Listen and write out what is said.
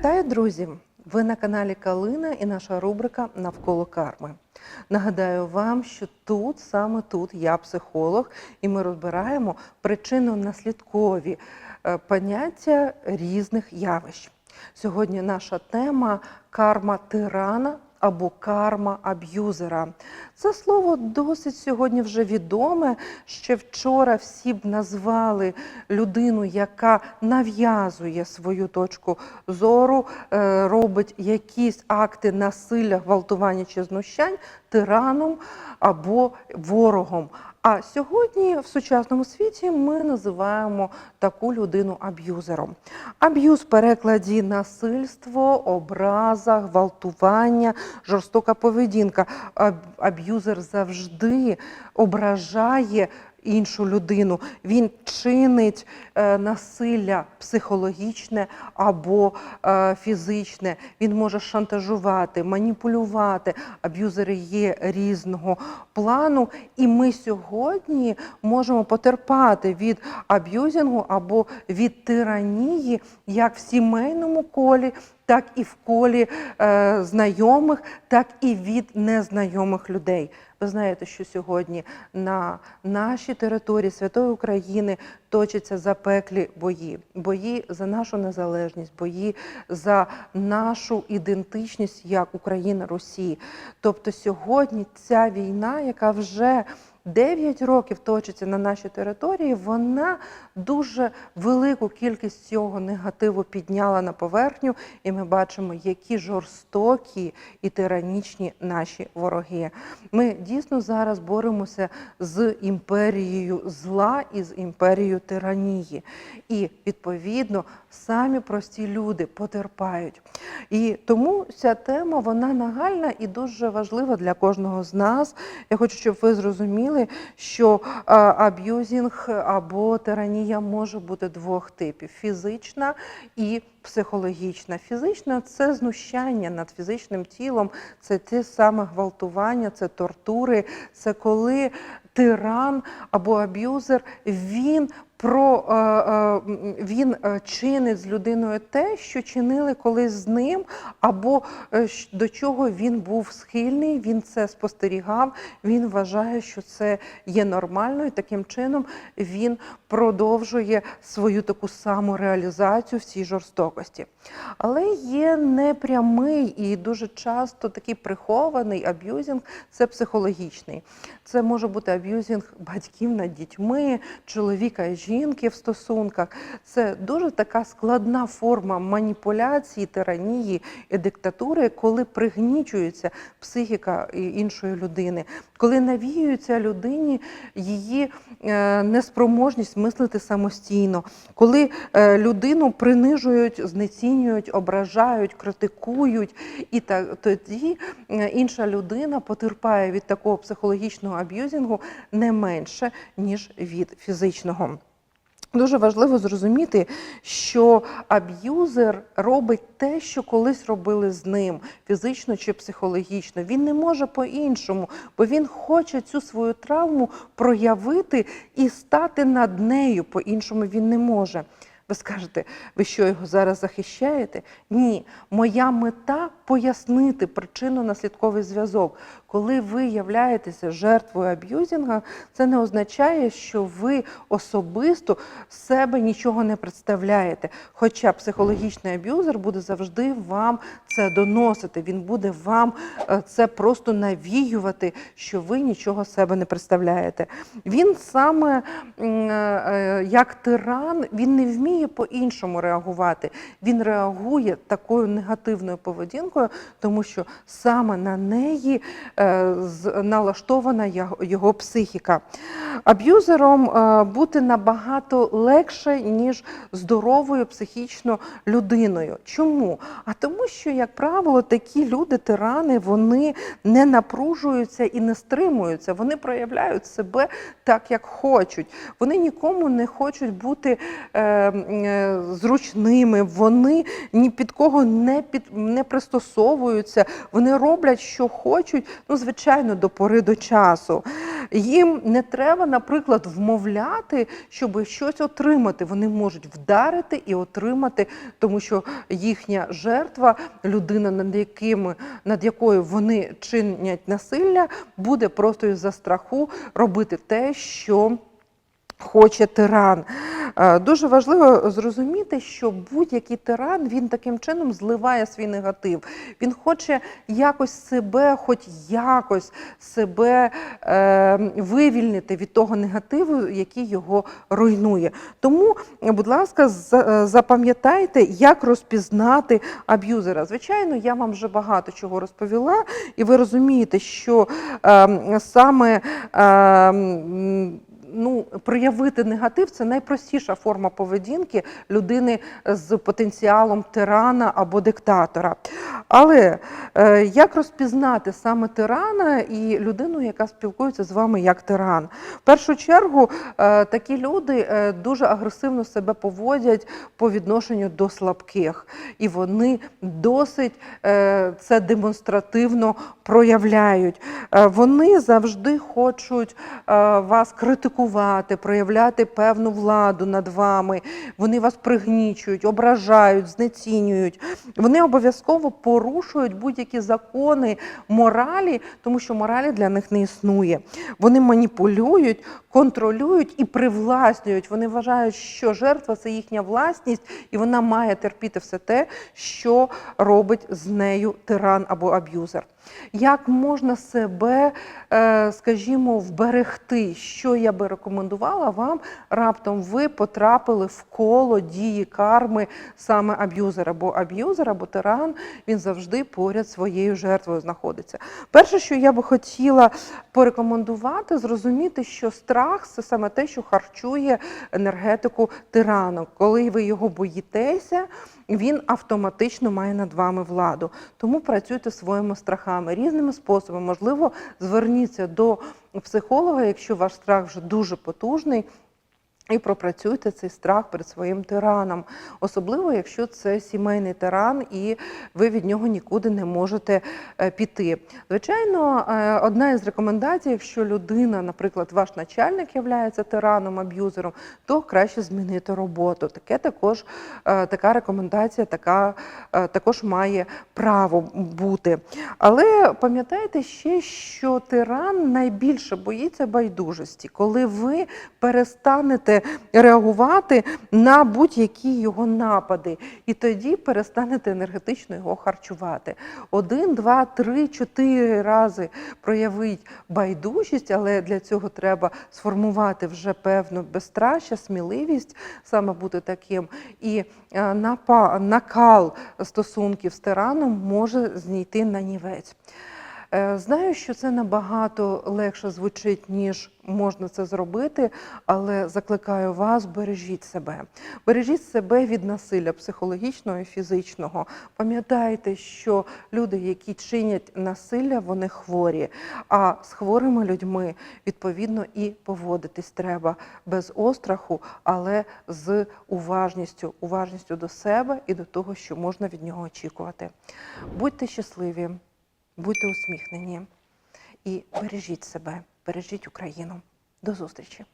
Вітаю, друзі! Ви на каналі Калина і наша рубрика Навколо карми. Нагадаю вам, що тут, саме тут, я психолог, і ми розбираємо причинно-наслідкові е, поняття різних явищ. Сьогодні наша тема карма тирана або карма аб'юзера. Це слово досить сьогодні вже відоме. Ще вчора всі б назвали людину, яка нав'язує свою точку зору, е, робить якісь акти насилля, гвалтування чи знущань тираном або ворогом. А сьогодні в сучасному світі ми називаємо таку людину аб'юзером. Аб'юз в перекладі насильство, образа, гвалтування, жорстока поведінка. Аб'юзер завжди ображає іншу людину. Він чинить е, насилля психологічне або е, фізичне. Він може шантажувати, маніпулювати. Аб'юзери є різного плану, і ми сьогодні можемо потерпати від аб'юзингу або від тиранії як в сімейному колі. Так і в колі е, знайомих, так і від незнайомих людей. Ви знаєте, що сьогодні на нашій території святої України точаться запеклі бої, бої за нашу незалежність, бої за нашу ідентичність як Україна Росії. Тобто сьогодні ця війна, яка вже 9 років точиться на нашій території, вона дуже велику кількість цього негативу підняла на поверхню, і ми бачимо, які жорстокі і тиранічні наші вороги. Ми дійсно зараз боремося з імперією зла і з імперією тиранії. І відповідно самі прості люди потерпають. І тому ця тема вона нагальна і дуже важлива для кожного з нас. Я хочу, щоб ви зрозуміли, що аб'юзінг або тиранія може бути двох типів: фізична і психологічна. Фізична це знущання над фізичним тілом, це те саме гвалтування, це тортури, це коли тиран або аб'юзер він про е, е, він е, чинить з людиною те, що чинили колись з ним, або до чого він був схильний, він це спостерігав, він вважає, що це є нормально, і таким чином він продовжує свою таку саму реалізацію в цій жорстокості. Але є непрямий і дуже часто такий прихований аб'юзінг це психологічний. Це може бути аб'юзінг батьків над дітьми, чоловіка і жінки в стосунках. Це дуже така складна форма маніпуляції, тиранії і диктатури, коли пригнічується психіка іншої людини, коли навіюється людині її е, неспроможність мислити самостійно, коли е, людину принижують, знецінюють, ображають, критикують, і та- тоді е, інша людина потерпає від такого психологічного аб'юзінгу не менше, ніж від фізичного. Дуже важливо зрозуміти, що аб'юзер робить те, що колись робили з ним, фізично чи психологічно. Він не може по-іншому, бо він хоче цю свою травму проявити і стати над нею. По-іншому він не може. Ви скажете, ви що його зараз захищаєте? Ні, моя мета пояснити причинно-наслідковий зв'язок. Коли ви являєтеся жертвою аб'юзінга, це не означає, що ви особисто себе нічого не представляєте. Хоча психологічний аб'юзер буде завжди вам це доносити. Він буде вам е, це просто навіювати, що ви нічого себе не представляєте. Він саме е, як тиран, він не вміє по-іншому реагувати. Він реагує такою негативною поведінкою, тому що саме на неї е, налаштована його психіка. Аб'юзером е, бути набагато легше, ніж здоровою психічно людиною. Чому? А тому, що, як правило, такі люди, тирани, вони не напружуються і не стримуються. Вони проявляють себе так, як хочуть. Вони нікому не хочуть бути е, зручними, вони ні під кого не під не пристосовуються, вони роблять, що хочуть, ну звичайно, до пори до часу. Їм не треба, наприклад, вмовляти, щоб щось отримати. Вони можуть вдарити і отримати, тому що їхня жертва, людина, над якими над якою вони чинять насилля, буде просто із-за страху робити те, що хоче тиран. Е, Дуже важливо зрозуміти, що будь-який тиран він таким чином зливає свій негатив. Він хоче якось себе, хоч якось себе е, вивільнити від того негативу, який його руйнує. Тому, будь ласка, е, запам'ятайте, як розпізнати аб'юзера. Звичайно, я вам вже багато чого розповіла, і ви розумієте, що е, саме. Е, ну, проявити негатив це найпростіша форма поведінки людини з потенціалом тирана або диктатора. Але е, як розпізнати саме тирана і людину, яка спілкується з вами як тиран? В першу чергу е, такі люди е, дуже агресивно себе поводять по відношенню до слабких, і вони досить це демонстративно проявляють. Вони завжди хочуть вас критикувати, проявляти певну владу над вами. Вони вас пригнічують, ображають, знецінюють. Вони обов'язково порушують будь-які закони моралі, тому що моралі для них не існує. Вони маніпулюють, контролюють і привласнюють. Вони вважають, що жертва це їхня власність, і вона має терпіти все те, що робить з нею тиран або аб'юзер. Як можна себе, е, скажімо, вберегти? Що я би рекомендувала вам? Раптом ви потрапили в коло дії карми саме аб'юзера, бо аб'юзер або тиран він завжди поряд своєю жертвою знаходиться. Перше, що я би хотіла порекомендувати, зрозуміти, що страх це саме те, що харчує енергетику тирану. Коли ви його боїтеся, він автоматично має над вами владу. Тому працюйте своїми страхами різними способами. Можливо, зверніться до психолога, якщо ваш страх вже дуже потужний. І пропрацюйте цей страх перед своїм тираном, особливо якщо це сімейний тиран, і ви від нього нікуди не можете е, піти. Звичайно, е, одна із рекомендацій, якщо людина, наприклад, ваш начальник є тираном, аб'юзером, то краще змінити роботу. Таке також е, така рекомендація, така також має право бути. Але пам'ятайте ще, що тиран найбільше боїться байдужості, коли ви перестанете реагувати на будь-які його напади, і тоді перестанете енергетично його харчувати. Один, два, три, чотири рази проявить байдужість, але для цього треба сформувати вже певну безстраща, сміливість саме бути таким. І е, накал стосунків з тираном може знійти на нівець. Е, Знаю, що це набагато легше звучить, ніж можна це зробити, але закликаю вас, бережіть себе. Бережіть себе від насилля психологічного і фізичного. Пам'ятайте, що люди, які чинять насилля, вони хворі. А з хворими людьми відповідно і поводитись треба без остраху, але з уважністю, уважністю до себе і до того, що можна від нього очікувати. Будьте щасливі. Будьте усміхнені і бережіть себе, бережіть Україну. До зустрічі!